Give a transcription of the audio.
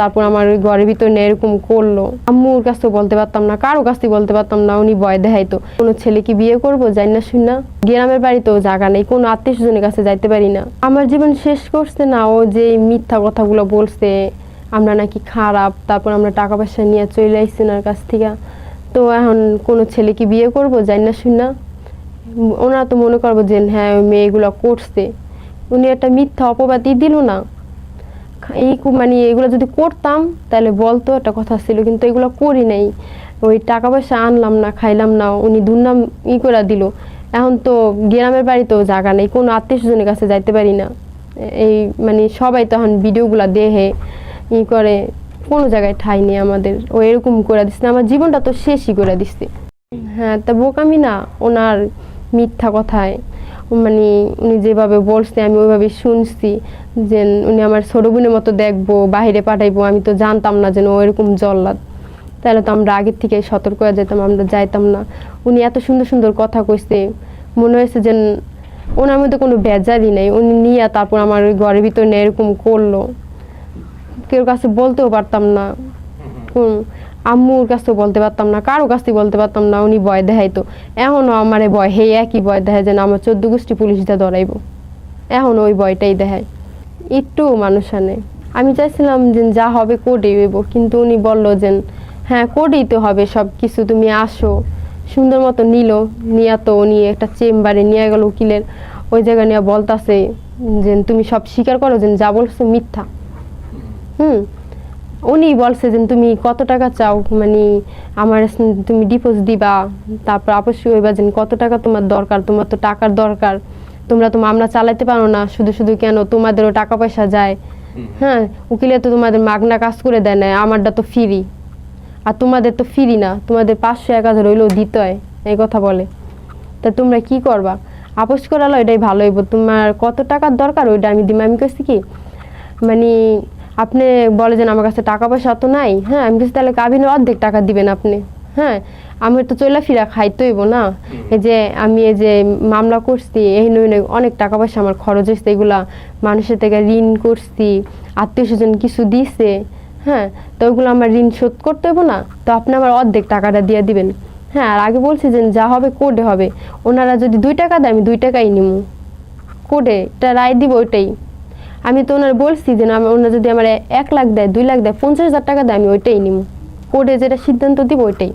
তারপর আমার ওই ঘরের ভিতরে এরকম করল। আম্মুর কাছে বলতে পারতাম না কারও কাছে বলতে পারতাম না, উনি ভয় দেখাইতো। কোনো ছেলে কি বিয়ে করব, জানি না, শুন না। গ্রামের বাড়িতেও জায়গা নেই, কোনো আত্মীয় স্বজনের কাছে যাইতে পারি না। আমার জীবন শেষ করছে না, ও যে মিথ্যা কথাগুলো বলছে, আমরা নাকি খারাপ, তারপর আমরা টাকা পয়সা নিয়ে চলে আসছি ওনার কাছ থেকে। তো এখন কোনো ছেলে কি বিয়ে করব, জানি না, শুন না। ওনারা তো মনে করব যে হ্যাঁ মেয়েগুলো করছে। উনি একটা মিথ্যা অপবাদই দিল না। এই মানে এগুলো যদি করতাম, তাহলে বলতো, একটা কথা ছিল, কিন্তু এগুলো করি নাই। ওই টাকা পয়সা আনলাম না, খাইলাম না, উনি দুর্নাম ই করে দিল। এখন তো গ্রামের বাড়িতেও জায়গা নেই, কোনো আত্মীয় স্বজনের কাছে যাইতে পারি না। এই মানে সবাই তখন ভিডিওগুলো দেখে, ই করে, কোনো জায়গায় ঠাই নেই আমাদের। ও এরকম করে দিচ্ছে আমার জীবনটা তো শেষই করে দিচ্ছে হ্যাঁ তা বোকামি না, ওনার মিথ্যা কথায়। মানে উনি যেভাবে বলছে আমি ওইভাবে শুনছি যে উনি আমার ছোট বোনের মতো দেখব বাইরে পাঠাইবো আমি তো জানতাম না যেন ও এরকম জল্লাদ। তাহলে তো আমরা আগের থেকে সতর্ক হয়ে যেতাম আমরা যাইতাম না। উনি এত সুন্দর সুন্দর কথা কইছে মনে হয়েছে যে ওনার মধ্যে কোনো বেজারই নেই। উনি নিয়ে তারপর আমার ওই ঘরের ভিতরে নিয়ে এরকম করল। কেউ কাছে বলতেও পারতাম না। আম্মুর কাছেও বলতে পারতাম না, কারও কাছে বলতে পারতাম না, উনি ভয় দেখাইতো। এখনও আমারে ভয় হে একই ভয় দেখায় যেন আমার চোদ্দ গোষ্ঠী পুলিশটা ধরাইবো। এখন ওই ভয়টাই দেখায়। একটু মানুষ আনে। আমি চাইছিলাম যে যা হবে কোর্টেই হইব, কিন্তু উনি বলল যে হ্যাঁ কোর্টেই তো হবে সব কিছু তুমি আসো। সুন্দর মতো নিল, নিয়ে তো উনি একটা চেম্বারে নিয়ে গেল উকিলের। ওই জায়গা নিয়ে বলতাছে যে, তুমি সব স্বীকার করো যে, যা বলছো মিথ্যা। হুম উনি বলছে যে তুমি কত টাকা চাও? মানে আমার তুমি ডিপোজিট দিবা। তারপর অবশ্যই হইবা যে কত টাকা তোমার দরকার? তোমার তো টাকার দরকার। তোমরা তো মামলা চালাইতে পারো না। শুধু শুধু কেন তোমাদেরও টাকা পয়সা যায় হ্যাঁ উকিলে তো তোমাদের মাগনা কাজ করে দেয় না। আমারটা তো ফ্রি আর তোমাদের তো ফ্রি না। তোমাদের পাঁচশো এক হাজার হইলেও দিতে হয়। এই কথা বলে। তা তোমরা কি করবা? আপোষ করালো এটাই ভালো হইব। তোমার কত টাকার দরকার? ওইটা আমি দিম। আমি কইছি কি মানে আপনি বলে যেন আমার কাছে টাকা পয়সা অত নাই হ্যাঁ? আমি কিছু তাহলে কাবিনের অর্ধেক টাকা দিবেন আপনি। হ্যাঁ? আমি তো চইলা ফিরা খাইতে হইব না। এই যে আমি এই যে মামলা করছি এই নইলে অনেক টাকা পয়সা আমার খরচ হয়েছে এগুলা মানুষের থেকে ঋণ করছি আত্মীয় স্বজন কিছু দিছে হ্যাঁ? তো ওইগুলো আমার ঋণ শোধ করতে হইব না? তো আপনি আমার অর্ধেক টাকাটা দিয়ে দিবেন। হ্যাঁ আর আগে বলছি যে যা হবে কোর্টে হবে। ওনারা যদি দুই টাকা দেয় আমি দুই টাকাই নিমু। কোর্টে এটা রায় দিব ওইটাই। আমি তো ওনার বলছি যে না ওনার যদি আমার এক লাখ দেয়, দুই লাখ দেয়, পঞ্চাশ হাজার টাকা দেয়, আমি ওইটাই নিব কোর্টে যেটা সিদ্ধান্ত দিব, ওইটাই।